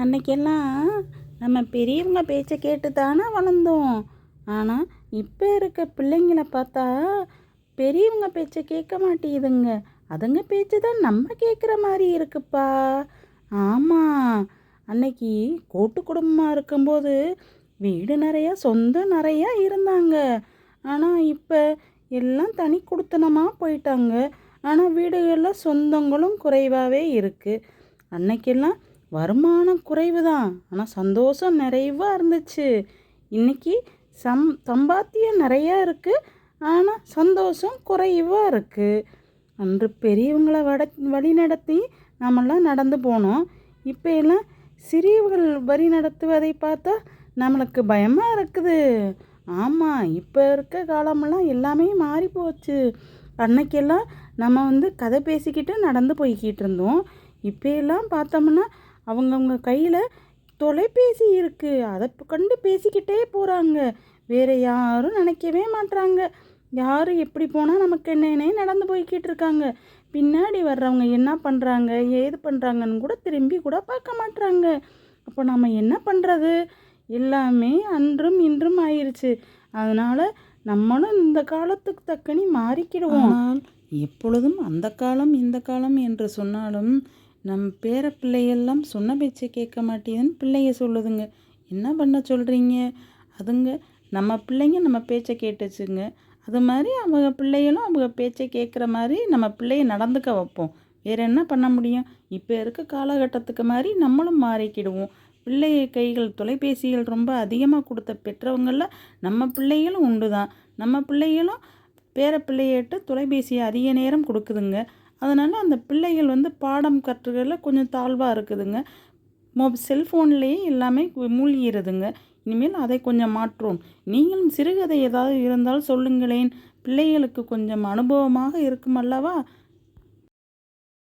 அன்னைக்கெல்லாம் நம்ம பெரியவங்க பேச்சை கேட்டு தானே வளர்ந்தோம். ஆனால் இப்போ இருக்க பிள்ளைங்கள பார்த்தா பெரியவங்க பேச்சை கேட்க மாட்டேங்குதுங்க. அதுங்க பேச்சு தான் நம்ம கேட்குற மாதிரி இருக்குப்பா. ஆமாம் அன்னைக்கு கூட்டு குடும்பமாக இருக்கும்போது வீடு நிறையா சொந்தம் நிறையா இருந்தாங்க. ஆனால் இப்போ எல்லாம் தனி கொடுத்தனமாக போயிட்டாங்க. ஆனால் வீடுகளில் சொந்தங்களும் குறைவாகவே இருக்குது அன்னைக்கெல்லாம் வருமானம் குறைவு தான் ஆனால் சந்தோஷம் நிறைவாக இருந்துச்சு. இன்னைக்கு சம் சம்பாத்தியம் நிறையா இருக்குது ஆனால் சந்தோஷம் குறைவாக இருக்குது அன்று பெரியவங்களை வட வழி நடத்தி நம்மளாம் நடந்து போனோம். இப்போ எல்லாம் சிறியவர்கள் வழி நடத்துவதை பார்த்தா நம்மளுக்கு பயமாக இருக்குது. ஆமாம் இப்போ இருக்க காலமெல்லாம் எல்லாமே மாறி போச்சு. அன்னைக்கெல்லாம் நம்ம வந்து கதை பேசிக்கிட்டு நடந்து போய்கிட்டு இருந்தோம். இப்போ எல்லாம் பார்த்தோம்னா அவங்கவுங்க கையில் தொலைபேசி இருக்குது அதை கண்டு பேசிக்கிட்டே போகிறாங்க வேறு யாரும் நினைக்கவே மாட்றாங்க. யார் எப்படி போனால் நமக்கு என்னென்னே நடந்து போய்கிட்டு இருக்காங்க. பின்னாடி வர்றவங்க என்ன பண்ணுறாங்க ஏது பண்ணுறாங்கன்னு கூட திரும்பி கூட பார்க்க மாட்றாங்க. அப்போ நம்ம என்ன பண்ணுறது எல்லாமே அன்றும் இன்றும் ஆயிடுச்சு அதனால் நம்மளும் இந்த காலத்துக்கு தக்கனி மாறிக்கிடுவோம். எப்பொழுதும் அந்த காலம் இந்த காலம் என்று சொன்னாலும் நம் பேர பிள்ளையெல்லாம் சொன்ன பேச்சை கேட்க மாட்டேதுன்னு பிள்ளைய சொல்லுதுங்க. என்ன பண்ண சொல்கிறீங்க அதுங்க நம்ம பிள்ளைங்க நம்ம பேச்சை கேட்டுச்சுங்க. அது மாதிரி அவங்க பிள்ளைகளும் அவங்க பேச்சை கேட்குற மாதிரி நம்ம பிள்ளைய நடந்துக்க வைப்போம். வேறு என்ன பண்ண முடியும்? இப்போ இருக்க காலகட்டத்துக்கு மாதிரி நம்மளும் மாறிக்கிடுவோம். பிள்ளை கைகள் தொலைபேசிகள் ரொம்ப அதிகமாக கொடுத்த பெற்றவங்களில் நம்ம பிள்ளைகளும் உண்டு தான் நம்ம பிள்ளைகளும் பேர பிள்ளையிட்ட தொலைபேசியை அதிக நேரம் கொடுக்குதுங்க. அதனால் அந்த பிள்ளைகள் வந்து பாடம் கற்றுகளில் கொஞ்சம் தாழ்வாக இருக்குதுங்க. மொ செல்ஃபோன்லேயே எல்லாமே கு- மூழ்கிடுதுங்க இனிமேல் அதை கொஞ்சம் மாற்றுவோம் நீங்களும் சிறுகதை ஏதாவது இருந்தால் சொல்லுங்களேன். பிள்ளைகளுக்கு கொஞ்சம் அனுபவமாக இருக்கும் அல்லவா?